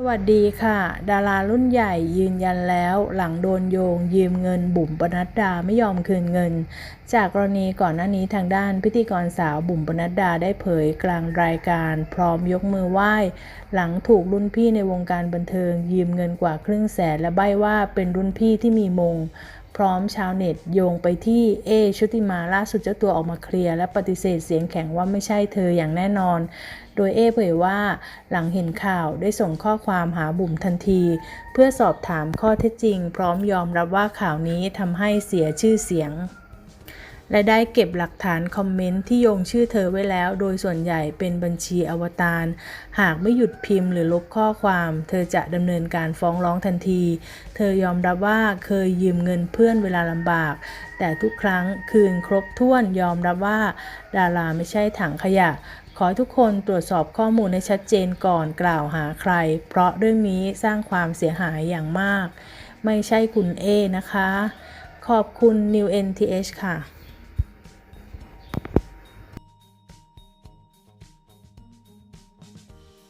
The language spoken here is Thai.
สวัสดีค่ะ ดารารุ่นใหญ่ยืนยันแล้วหลังโดนโยง ยืมเงินบุ๋มปนัดดาไม่ยอมคืนเงิน จากกรณีก่อนหน้านี้ทางด้านพิธีกรสาวบุ๋มปนัดดาได้เผยกลางรายการ พร้อมยกมือไหว้ หลังถูกรุ่นพี่ในวงการบันเทิง ยืมเงินกว่าครึ่งแสนและใบ้ว่าเป็นรุ่นพี่ที่มีมง พร้อมชาวเน็ตโยงไปที่เอชุติมาล่าสุดเจ้าตัวออกมาเคลียร์และปฏิเสธเสียงแข็งว่าไม่ใช่เธออย่างแน่นอน โดยเอเผยว่าหลังเห็นข่าวได้ส่งข้อความหาบุ๋มทันที เพื่อสอบถามข้อเท็จจริง พร้อมยอมรับว่าข่าวนี้ทำให้เสียชื่อเสียง และได้เก็บหลักฐานคอมเมนต์ที่โยงชื่อเธอไว้แล้ว โดยส่วนใหญ่เป็นบัญชีอวตาร หากไม่หยุดพิมพ์หรือลบข้อความ เธอจะดำเนินการฟ้องร้องทันที เธอยอมรับว่าเคยยืมเงินเพื่อนเวลาลำบาก แต่ทุกครั้งคืนครบถ้วนยอมรับว่า ดาราไม่ใช่ถังขยะ ขอทุกคนตรวจสอบข้อมูลให้ชัดเจนก่อนกล่าวหาใคร เพราะเรื่องนี้สร้างความเสียหายอย่างมาก ไม่ใช่คุณเอนะคะ ขอบคุณ New NTH ค่ะ